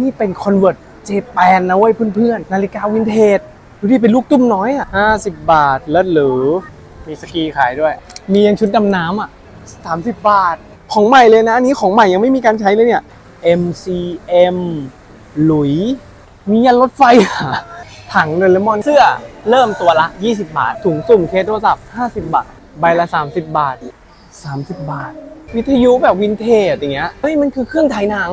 นี่เป็นคอนเวิร์ตเจแปนนะเว้ยเพื่อนๆ นาฬิกาวินเทจดูดิเป็นลูกตุ้มน้อยอะ50บาทเลิศหรูมีสกีขายด้วย มียังชุดดำน้ำอะ30บาท ของใหม่เลยนะอันนี้ของใหม่ยังไม่มีการใช้เลยเนี่ย MCM หลุย มียันรถไฟอะถังเดลมอนเสื้อเริ่มตัวละ 20 บาท ถุงสุ่มเคสโทรศัพท์ 50 บาท ใบละ 30 บาท 30 บาท วิทยุแบบวินเทจอย่างเงี้ย เฮ้ยมันคือเครื่องถ่ายหนัง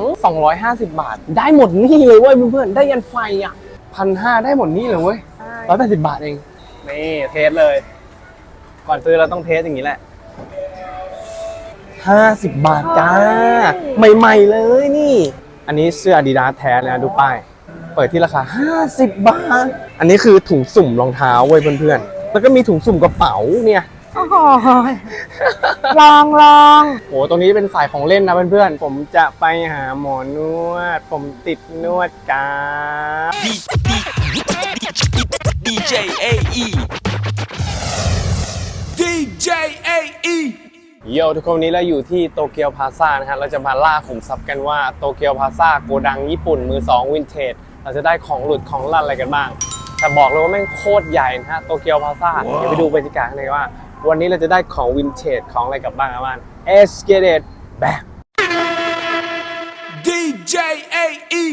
250 บาท ได้หมดนี่เลยเว้ยเพื่อนๆ ได้ยันไฟอะพันห้าได้หมดนี่เลยเว้ยร้อยแปดสิบบาทเอง นี่เทสเลย ก่อนซื้อเราต้องเทสอย่างนี้แหละ50บาทจ้า ใหม่ๆเลยนี่ อันนี้เสื้อ Adidas แท้เลยนะดูป้าย เปิดที่ราคา50บาท อันนี้คือถุงสุ่มรองเท้าเว้ยเพื่อนๆ แล้วก็มีถุงสุ่มกระเป๋าเนี่ย โอ้โหลองลองโอ้ตรงนี้เป็นสายของเล่นนะเพื่อนๆ ผมจะไปหาหมอนวด ผมติดนวดกราฟ DJ AE DJ AE โยทุกคนวันนี้เราอยู่ที่โตเกียวพาซ่านะฮะเราจะมาล่าขุมทรัพย์กันว่าโตเกียวพาซ่าโกดังญี่ปุ่นมือสองวินเทจเราจะได้ของหลุดของลั่นอะไรกันบ้างแต่บอกเลยว่าแม่งโคตรใหญ่นะฮะโตเกียวพาซ่าเดี๋ยวไปดูบรรยากาศข้างในว่า วันนี้เราจะได้ของวินเทจของอะไรกลับบ้างกันบ้างเอสเกเดตแบ DJ AE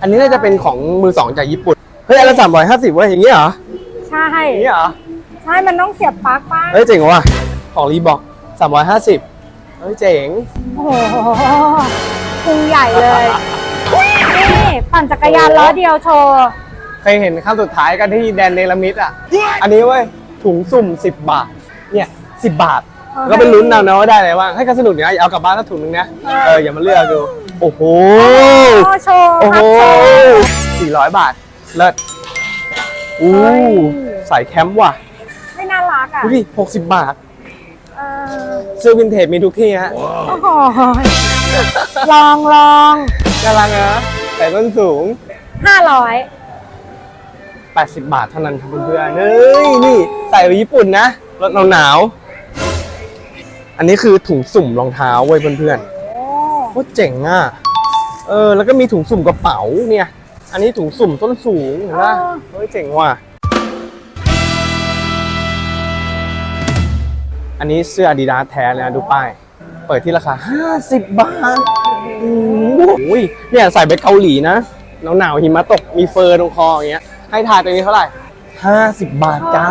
อันนี้น่าจะเป็นของมือสองจากญี่ปุ่น เฮ้ยอันละสามร้อยห้าสิบเว้ยอย่างนี้เหรอใช่ อย่างนี้เหรอ ใช่ มันต้องเสียบปลั๊กป้าเฮ้ยเจ๋งว่ะ ของรีบอกสามร้อยห้าสิบเฮ้ยเจ๋ง โอ้โหพุงใหญ่เลยนี่ ปั่นจักรยานล้อเดียวโชว์เคยเห็นขั้นสุดท้ายกันที่แดนเนลามิดอะ อันนี้เว้ยถุงสุ่ม 10 บาท เนี่ย 10 บาทเออก็เป็นลุ้นเอานะว่าได้อะไรบ้างให้กันสนุกเนี่ยเอากลับบ้านสักถุงนึงนะ เอออย่ามาเลือกดู โอ้โหโอ้โชว์โอ้โหครับโชว์สี่ร้อยบาท เลิศอู้เฮ้ยใส่แคมป์ว่ะ ไม่น่ารักอะ ดูดิหกสิบบาทเออซื้อวินเทจมีทุกที่ฮะ โอ้โหลองลองน่ารักนะ ใส่ต้นสูง ห้าร้อย80 บาทเท่านั้นครับเพื่อนๆเฮ้ยนี่ใส่ไปญี่ปุ่นนะรถหนาวๆอันนี้คือถุงสุ่มรองเท้าเว้ยเพื่อนโอ้ๆโคตรเจ๋งอะเออแล้วก็มีถุงสุ่มกระเป๋าเนี่ย อันนี้ถุงสุ่มต้นสูงเห็นปะเฮ้ยเจ๋งว่ะอันนี้เสื้อ Adidas แท้เลยนะดูป้าย เปิดที่ราคา 50 บาทโอ้ยเนี่ยใส่ไปเกาหลีนะหนาวหนาวๆหิมะตกมีเฟอร์ตรงคออย่างเงี้ย ให้ทายตัวนี้เท่าไหร่ 50 บาทจ้า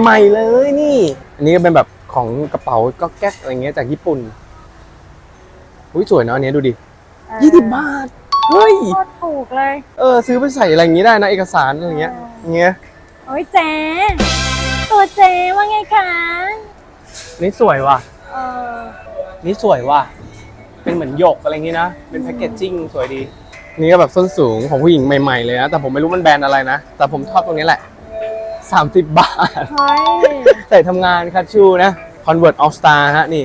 ใหม่ๆเลยนี่ อันนี้ก็เป็นแบบของกระเป๋าก็แก๊กอะไรเงี้ยจากญี่ปุ่นอุ้ยสวยเนอะอันนี้ดูดิ 20 บาท เฮ้ยโคตรถูกเลย เออ ซื้อไปใส่อะไรอย่างงี้ได้นะเอกสารอะไรเงี้ยอย่างเงี้ยโอ้ยเจ๊ตัวเจ๊ว่าไงคะนี่สวยว่ะเออ นี่สวยว่ะ เป็นเหมือนหยกอะไรอย่างงี้นะ เป็นแพคเกจจิ้งสวยดี นี่ก็แบบส้นสูงของผู้หญิงใหม่ ๆ เลยนะ แต่ผมไม่รู้มันแบรนด์อะไรนะ แต่ผมชอบตรงนี้แหละ 30 บาทเฮ้ยใส่ทำงานคัชชูนะ Convert All Star ฮะ นี่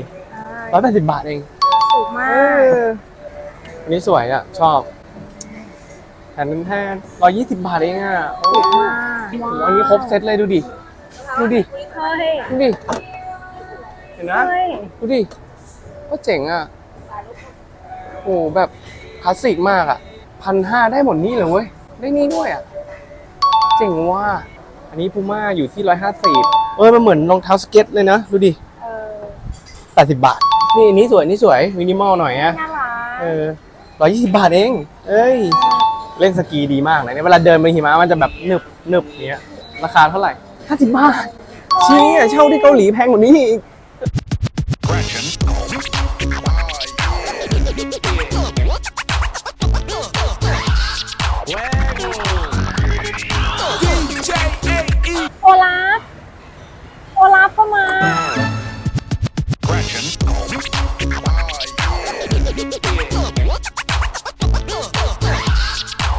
อ่า180บาทเอง ถูกมากอันนี้สวยอะ ชอบแทนแทนร้อยยี่สิบบาทเองอะ โอ้โหมากอันนี้ครบเซตเลยดูดิ ดูดิ เฮ้ยดูดิเห็นนะเฮ้ยดูดิก็เจ๋งอะโอ้โหแบบคลาสสิกมากอะพันห้าได้หมดนี่เลยเว้ยได้นี่ด้วยอะเจ๋งว่า อันนี้พูม่าอยู่ที่ร้อยห้าสิบเออมันเหมือนรองเท้าสเก็ตเลยนะ ดูดิเออแปดสิบบาท นี่อันนี้สวยอันนี่สวยมินิมอลหน่อยอะน่ารักเออร้อยยี่สิบาทเอง เอ้ย เล่นสกีดีมากเลยเนี่ยเวลาเดินไปหิมะมันจะแบบหนึบหนึบเนี้ย ราคาเท่าไหร่ห้าสิบบาทเชี่ยเช่าที่เกาหลีแพงกว่านี้อีก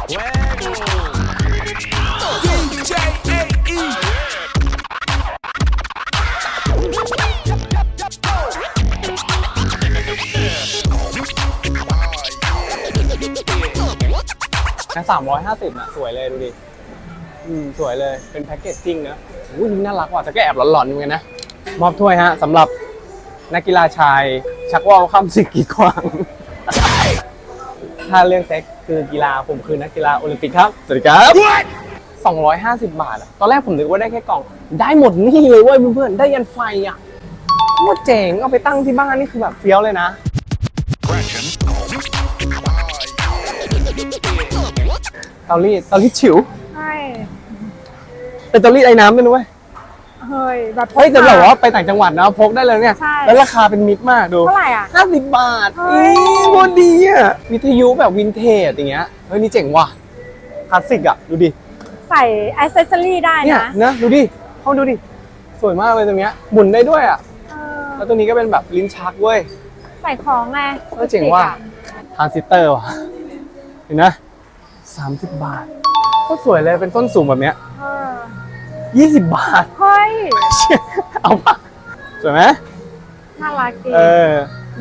นะสามร้อยห้าสิบนะสวยเลยดูดิ อืม สวยเลย เป็นแพ็กเกจจิ้งนะอุ้ยนี่น่ารักว่ะแต่ก็แอบหลอนๆเหมือนนะ มอบถ้วยฮะสำหรับนักกีฬาชายชักว่าวข้ามศึกกีดขวาง ถ้าเรื่องเซ็กคือกีฬาผมคือนักกีฬาโอลิมปิกครับ สวัสดีครับ 250 บาทอะตอนแรกผมนึกว่าได้แค่กล่อง ได้หมดนี่เลยเว้ยเพื่อนๆ ได้ยันไฟอะโคตรเจ๋งเอาไปตั้งที่บ้านนี่คือแบบเฟี้ยวเลยนะ เตารีดเตารีดฉิว ใช่เป็นเตารีดไอ้น้ำด้วยนะเว้ย เฮ้ยแบบเฮ้ยแต่แบบว่าไปต่างจังหวัดนะพกได้เลยเนี่ย ใช่ แล้วราคาเป็นมิตรมากดู เท่าไหร่อะ ห้าสิบบาทเฮ้อียโคตรดีอะ วิทยุแบบวินเทจอย่างเงี้ย เฮ้ยนี่เจ๋งว่ะ คลาสสิกอะ ดูดิ ใส่อ c เซสซอรี่ได้เนี่ยนะนะดูดิเข้าดูดิ สวยมากเลยตรงเนี้ย หมุนได้ด้วยอะ เออแล้วตรงนี้ก็เป็นแบบลิ้นชักเว้ย ใส่ของไงเออเจ๋งว่ะ ทรานซิสเตอร์ว่ะ เห็นนะสามสิบบาท ก็สวยเลยเป็นต้นสูงแบบเนี้ย เออ ยี่สิบบาท เฮ้ย เอาปะสวยไหมน่ารักดีเออ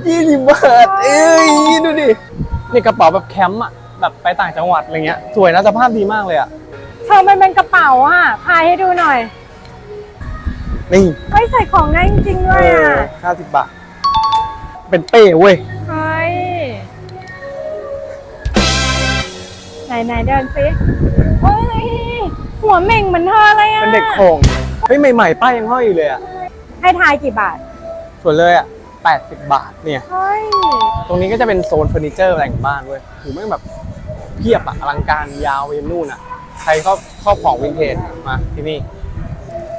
ยี่สิบบาท เอ้ยดูดิ นี่กระเป๋าแบบแคมป์อะ แบบไปต่างจังหวัดอะไรเงี้ย สวยนะสภาพดีมากเลยอะ เธอมันเป็นกระเป๋าอะพายให้ดูหน่อย นี่เฮ้ยใส่ของได้จริงๆด้วยอะห้าสิบบาท เป็นเป้เว้ย เฮ้ย ไหนไหนๆเดินซิเฮ้ยหัวเหม่งเหมือนเธอเลยอะเป็นเด็กโขงเฮ้ยใหม่ๆป้ายยังห้อยอยู่เลยอะให้ทายกี่บาทส่วนเลยอะแปดสิบบาทเนี่ย เฮ้ยตรงนี้ก็จะเป็นโซนเฟอร์นิเจอร์แต่งบ้านเว้ยถือไม่งแบบเพียบอะอลังการยาวไปยันนู่นอะใครชอบชอบของวินเทจมาที่นี่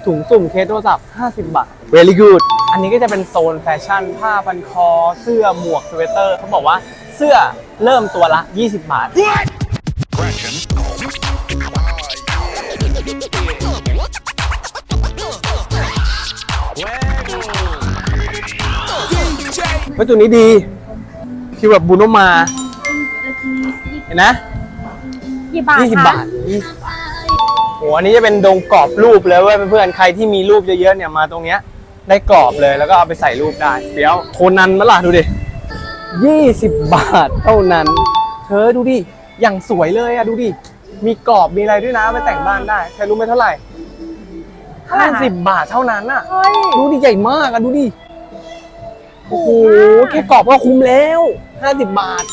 ถุงสุ่มเคสโทรศัพท์ 50 บาท very good อันนี้ก็จะเป็นโซนแฟชั่น ผ้าพันคอ เสื้อหมวกสเวตเตอร์ เขาบอกว่าเสื้อเริ่มตัวละ 20 บาท เฮ้ยตัวนี้ดีคือแบบบูโนมา เห็นนะกี่บาทยี่สิบคะบาทยี่สิบบาทโหอันนี้จะเป็นดงกรอบรูปเลยเว้ยเพื่อนๆใครที่มีรูปเยอะๆเนี่ยมาตรงเนี้ยได้กรอบเลยแล้วก็เอาไปใส่รูปได้เดี๋ยวโคนันมาล่ะดูดิยี่สิบบาทเท่านั้น เธอดูดิอย่างสวยเลยอะดูดิมีกรอบมีอะไรด้วยนะไปแต่งบ้านได้เธอรู้ไหมเท่าไหร่ห้าสิบบาทเท่านั้นอะเฮ้ย ดูดิใหญ่มากอะดูดิ โอ้โหถูกมากแค่กรอบก็คุ้มแล้วห้าสิบบาท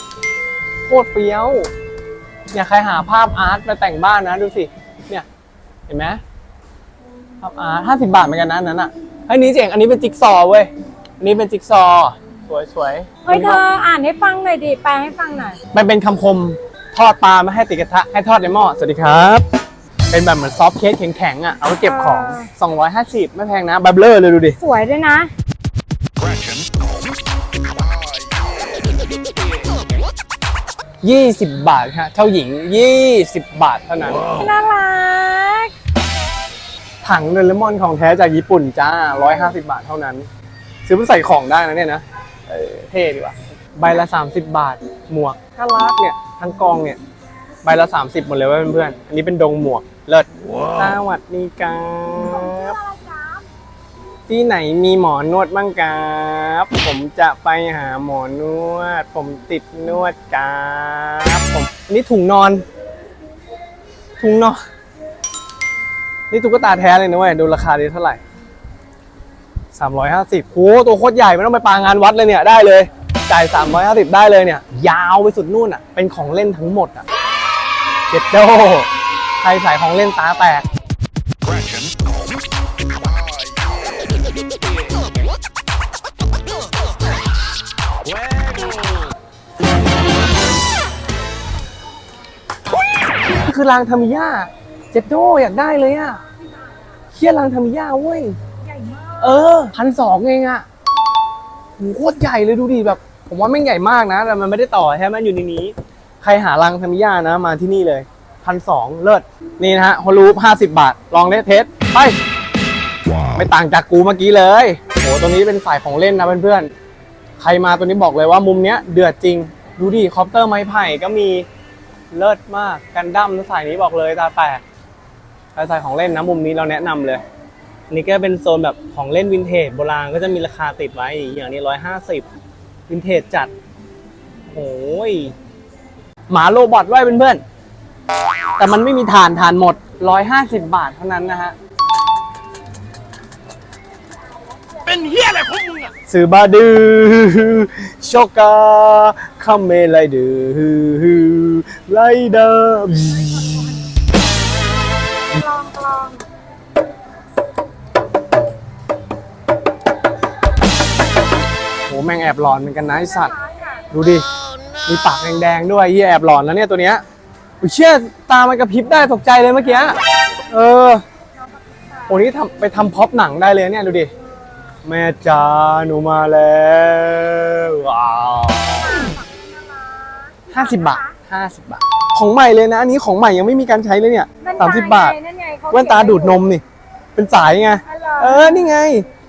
โคตรเฟี้ยวอยากใครหาภาพอาร์ตไปแต่งบ้านนะดูสิ เนี่ย เห็นไหมภาพอาร์ตห้าสิบาทเหมือนกันนะอันนั้นอะไอ้ยนี้เจ๋งอันนี้เป็นจิ๊กซอว์เว้ย อันนี้เป็นจิ๊กซอว์สวยสวยๆเฮ้ยเธออ่านให้ฟังหน่อยดิ แปลให้ฟังหน่อย มันเป็นคำคมทอดปลาไม่ให้ติดกระทะให้ทอดในหม้อ สวัสดีครับ เป็นแบบเหมือนซอฟต์เคสแข็งๆอะ เอาไว้เก็บของ 250 ไม่แพงนะบับเลอร์เลยดูดิ สวยด้วยนะ 20 บาทฮะเท่าหญิง 20 บาทเท่านั้น น่ารัก ถังเดลมอนของแท้จากญี่ปุ่นจ้า 150 บาทเท่านั้น ซื้อไปใส่ของได้นะเนี่ยนะเออเท่ดีว่ะ ใบละ 30 บาท หมวกน่ารักเนี่ย ทั้งกองเนี่ย ใบละ 30 หมดเลยเว้ยเพื่อนๆ อันนี้เป็นดงหมวก เลิศสวัสดีครับ ที่ไหนมีหมอนวดบ้างครับผมจะไปหาหมอนวด ผมติดนวดครับผมอันนี้ถุงนอน ถุงนอน นี่ตุ๊กตาแท้เลยนะเว้ยดูราคาดีเท่าไหร่350โหตัวโคตรใหญ่ไม่ต้องไปปางานวัดเลยเนี่ยได้เลยจ่าย350ได้เลยเนี่ย ยาวไปสุดนู่นอะ เป็นของเล่นทั้งหมดอะเจ็ดโดใครใส่ของเล่นตาแตก คือรางธรรมิยาเจ็ดโดอยากได้เลยอะเคียรางธรรมิยาเว้ย ใหญ่มากเออพันสองเองอะโหโคตรใหญ่เลยดูดิแบบ ผมว่าไม่งใหญ่มากนะ แต่มันไม่ได้ต่อใช่ไหมมันอยู่ในนี้ ใครหารังธรรมิยานะ มาที่นี่เลยพันสองเลิศนี่นะฮะฮอลลูปห้าสิบบาท ลองได้เทสไป ไม่ต่างจากกูเมื่อกี้เลยโหตรงนี้เป็นสายของเล่นนะเพื่อนๆใครมาตัวนี้บอกเลยว่ามุมเนี้ยเดือดจริง ดูดิคอปเตอร์ไม้ไผ่ก็มี เลิศมากกันดั้มสายนี้บอกเลยตาแตกสายของเล่นนะมุมนี้เราแนะนำเลยนี่ก็เป็นโซนแบบของเล่นวินเทจโบราณก็จะมีราคาติดไว้อย่างนี้ร้อยห้าสิบวินเทจจัดโอ้ยหมาโรบอทไว้เป็นเพื่อนๆแต่มันไม่มีฐานฐานหมดร้อยห้าสิบบาทเท่านั้นนะฮะ เป็นเฮียอะไรของมึงอะสือบาดือชกาคัมเมไลดือไลเดอร์ลองลองโหแม่งแอบหลอนเหมือนกันนะไอสัตว์ ดูดิ มีปากแดงๆด้วยเหียแอบหลอนแล้วเนี่ยตัวเนี้ยอุ้ยเชี่ยตามันกระพริบได้ตกใจเลยเมื่อกี้ เออโอ้นี่ทำไปทำพ็อปหนังได้เลยเนี่ยดูดิ แม่จ๋าหนูมาแล้วว้าวห้าสิบบาทห้าสิบบาท ของใหม่เลยนะอันนี้ของใหม่ยังไม่มีการใช้เลยเนี่ยนั่นไงสามสิบบาทนั่นไงเขแว่นตาดูดนมนี่ เป็นสายไงอ๋อเหรอเออนี่ไง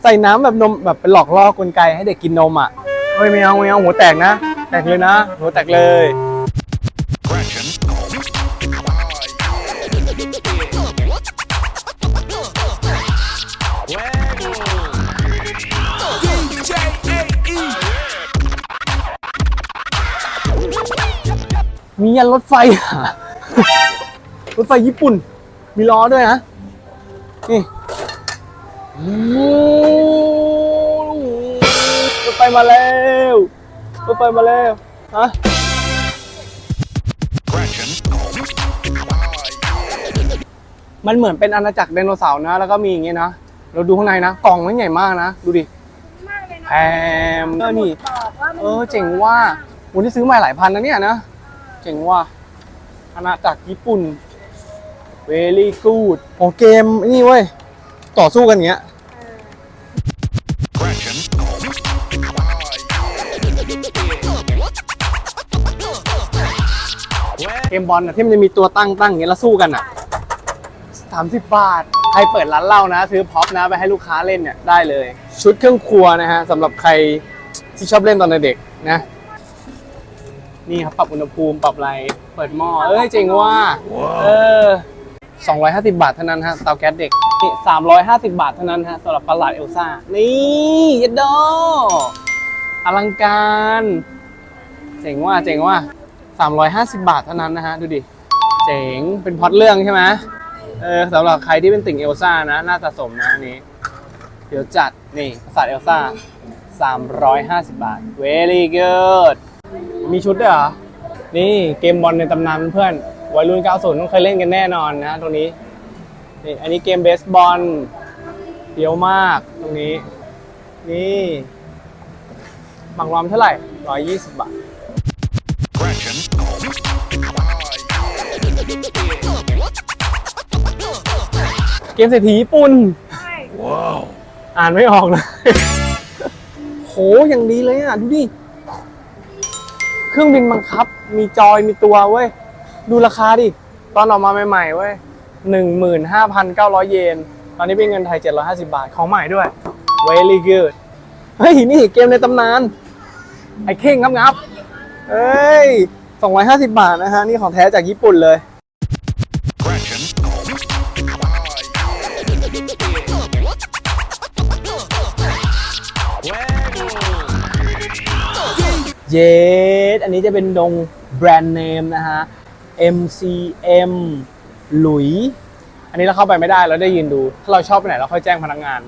ใส่น้ำแบบนมแบบเป็นหลอกล่อกลไกให้เด็กกินนมอะเฮ้ยไม่เอาไม่เอาหัวแตกนะ แตกเลยนะ หัวแตกเลย มียันรถไฟอะรถไฟญี่ปุ่น มีล้อด้วยนะ นี่โอ้โหรถไฟมาแล้วรถไฟมาแล้ว ฮะมันเหมือนเป็นอาณาจักรไดโนเสาร์นะ แล้วก็มีอย่างเงี้ยนะ เราดูข้างในนะ กล่องมันใหญ่มากนะ ดูดิมากเลยนะแพมเออนี่บอกว่ามันเออเจ๋งว่าวันที่ซื้อมาหลายพันนะเนี่ยนะ เจ๋งว่าอาณาจักรญี่ปุ่น very good โอเกมนี่เว้ย ต่อสู้กันอย่างเงี้ย เกมบอลนะที่มันจะมีตัวตั้งตั้งอย่างเงี้ยแล้วสู้กันอะสามสิบบาท ใครเปิดร้านเหล้านะ ซื้อพ็อปนะไปให้ลูกค้าเล่นเนี่ยได้เลย ชุดเครื่องครัวนะฮะสำหรับใครที่ชอบเล่นตอนเด็กๆนะ นี่ครับปรับอุณหภูมิปรับอะไรเปิดหม้อเอ้ยเจ๋งว่าเออ250 บาทเท่านั้นฮะเตาแก๊สเด็กนี่350 บาทเท่านั้นฮะสำหรับปลาหลาดเอลซ่านี่ยัดดออลังการเจ๋งว่าเจ๋งว่า350 บาทเท่านั้นนะฮะดูดิเจ๋งเป็นพล็อดเรื่องใช่ไหมเออสำหรับใครที่เป็นติ่งเอลซ่านะ น่าสะสมนะอันนี้ เดี๋ยวจัดนี่ปราสาทเอลซ่า350 บาท very good มีชุดด้วยเหรอ นี่เกมบอลในตำนานเพื่อนวัยรุ่น 90 ต้องเคยเล่นกันแน่นอนนะตรงนี้ นี่อันนี้เกมเบสบอลเดียวมากตรงนี้ นี่บังรอมเท่าไหร่ 120 บาท เกมเศรษฐีญี่ปุ่นใช่อ่านไม่ออกเลย โหอย่างดีเลยอะ ดูดิ เครื่องบินบังคับ มีจอยมีตัวเว้ย ดูราคาดิ ตอนออกมาใหม่ๆเว้ยหนึ่งหมื่นห้าพันเก้าร้อยเยน ตอนนี้เป็นเงินไทยเจ็ดร้อยห้าสิบาท ของใหม่ด้วย very good เฮ้ย นี่เกมในตำนาน ไอ้เข่งงับงับเอ้ยสองร้อยห้าสิบาทนะฮะ นี่ของแท้จากญี่ปุ่นเลย เยสอันนี้จะเป็นดงแบรนด์เนมนะฮะ MCM หลุย อันนี้เราเข้าไปไม่ได้เราได้ยืนดู ถ้าเราชอบไปไหนเราค่อยแจ้งพนักงาน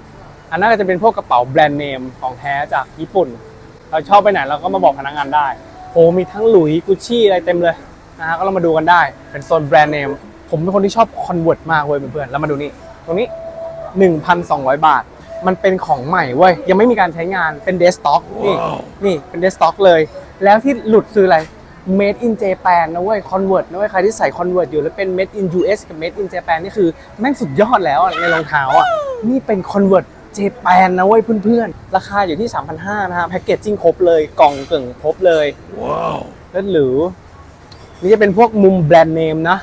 อันนั้นก็จะเป็นพวกกระเป๋าแบรนด์เนมของแท้จากญี่ปุ่น เราชอบไปไหนเราก็มาบอกพนักงานได้โอ้มีทั้งหลุยกุชชี่อะไรเต็มเลยนะฮะก็เรามาดูกันได้ เป็นโซนแบรนด์เนม ผมเป็นคนที่ชอบคอนเวิร์ตมากเว้ยเพื่อนๆแล้วมาดูนี่ ตรงนี้ 1,200 บาท มันเป็นของใหม่เว้ยยังไม่มีการใช้งานเป็นเดสต็อกนี่นี่เป็นเดสต็อกเลย แล้วที่หลุดคืออะไร made in Japan นะเว้ย convert นะเว้ย ใครที่ใส่ convert อยู่แล้วเป็น made in US กับ made in Japan นี่คือแม่งสุดยอดแล้วอะในรองเท้าอะ นี่เป็น convert Japan นะเว้ยเพื่อนๆ ราคาอยู่ที่ 3,500นะฮะแพ็กเกจจิ้งครบเลย กล่องเก่งครบเลย ว้าว แล้วหรือ นี่จะเป็นพวกมุมแบรนด์เนมนะ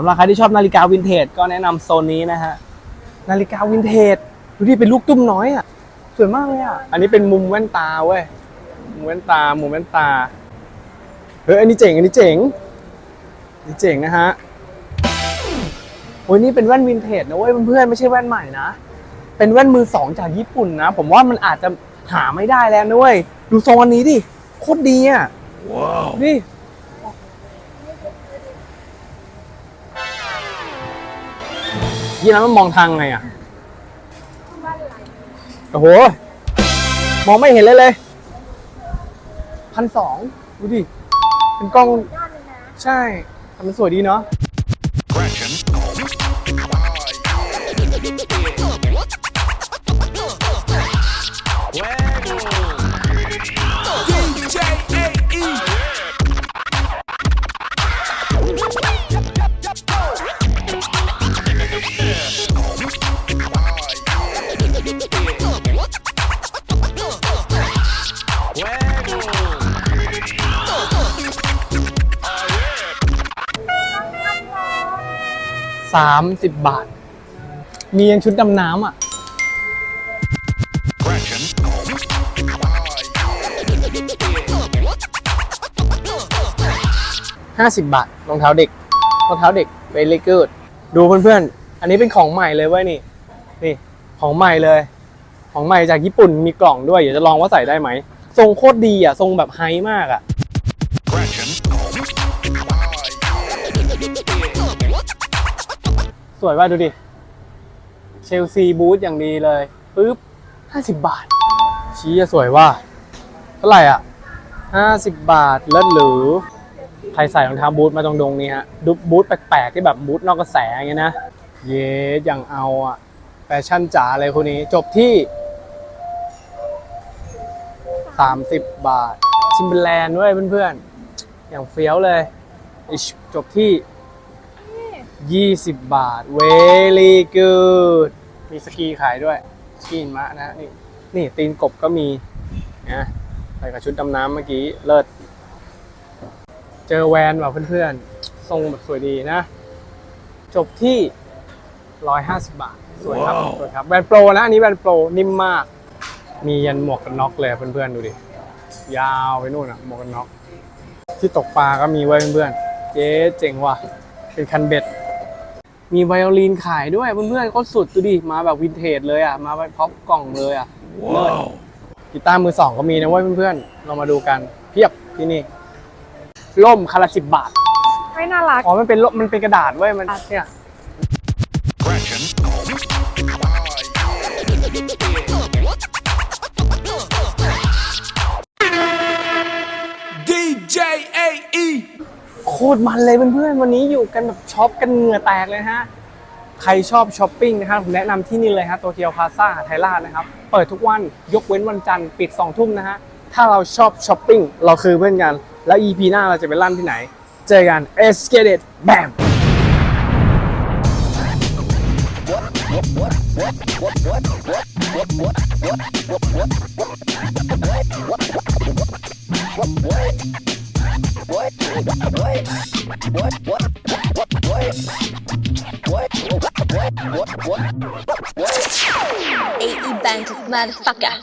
ำหรับใครที่ชอบนาฬิกาวินเทจก็แนะนำโซนนี้นะฮะ นาฬิกาวินเทจดูดิเป็นลูกตุ้มน้อยอะ สวยมากเลยอะ อันนี้เป็นมุมแว่นตาเว้ย มุมแว่นตา มุมแว่นตา เฮ้ย อันนี้เจ๋ง อันนี้เจ๋ง อันนี้เจ๋งนะฮะ โอ้ยนี่เป็นแว่นวินเทจนะเว้ยเพื่อนๆไม่ใช่แว่นใหม่นะ เป็นแว่นมือสองจากญี่ปุ่นนะ ผมว่ามันอาจจะหาไม่ได้แล้วนะเว้ย ดูทรงอันนี้ดิ โคตรดีอะ ว้าว นี่ ยี่นั้นมันมองทางไงอะโอ้โห มองไม่เห็นเลยเลยพันสองดูดิ เป็นกล้อง ใช่แต่มันสวยดีเนาะ 30 บาท มียังชุดดำน้ำอะห้าสิบาทรองเท้าเด็กรองเท้าเด็กเวลิกูดดูเพื่อนๆ อันนี้เป็นของใหม่เลยเว้ยนี่ นี่ของใหม่เลย ของใหม่จากญี่ปุ่นมีกล่องด้วย เดี๋ยวจะลองว่าใส่ได้ไหม ทรงโคตรดีอะ ทรงแบบไฮมากอะ สวยว่าดูดิ เชลซีบูทอย่างดีเลยปึ๊บห้าสิบบาท ชี้อะสวยว่า เท่าไหร่อะห้าสิบบาทเลิศหรือใครใส่รองเท้าบูทมาตรงดงนี้ฮะดูบูทแปลกๆที่แบบบูทนอกกระแสอย่างเงี้ยนะ เย้อย่างเอาอะแฟชั่นจ๋าเลยคนนี้ จบที่30บาท ชิมเบอร์แลนด์ด้วยเพื่อนๆ อย่างเฟี้ยวเลย จบที่ 20 บาท very good มีสกีขายด้วยสกีหิมะนะนี่นี่ตีนกบก็มีนะใส่กับชุดดำน้ำเมื่อกี้ เลิศ เจอแวนว่ะเพื่อนๆ ทรงแบบสวยดีนะ จบที่ 150 บาท สวยครับว้าวสวยครับ แวนโปรนะ อันนี้แวนโปรนิ่มมาก มียันหมวกกันน็อกเลยเพื่อนๆ ดูดิ ยาวไปนู่นอะหมวกกันน็อก ที่ตกปลาก็มีไว้เพื่อนๆ เจ๊เจ๋งว่ะ เป็นคันเบ็ด มีไวโอลินขายด้วยเพื่อนๆโคตรสุดดูดิมาแบบวินเทจเลยอะ มาไปพร้อมกล่องเลยอะ Wow. กีตาร์มือสองก็มีนะเว้ยเพื่อนๆเรามาดูกันเพียบที่นี่ล่มคันละสิบบาท ไม่น่ารัก อ๋อ มันเป็นล่มมันเป็นกระดาษเว้ยมันเนี่ย ตรมันเลยเพื่อนๆวันนี้อยู่กันแบบช็อปกันเหงื่อแตกเลยฮะใครชอบช้อปปิ้งนะครับผมแนะนำที่นี่เลยฮะโตเกียวพาซ่าไทยราชนะครับ เปิดทุกวันยกเว้นวันจันทร์ปิด2ทุ่มนะฮะถ้าเราชอบช้อปปิ้งเราคือเพื่อนกัน แล้ว EP หน้าเราจะไปลั่นที่ไหน เจอกัน e s c a l a t e BAM AE Bank motherfucker.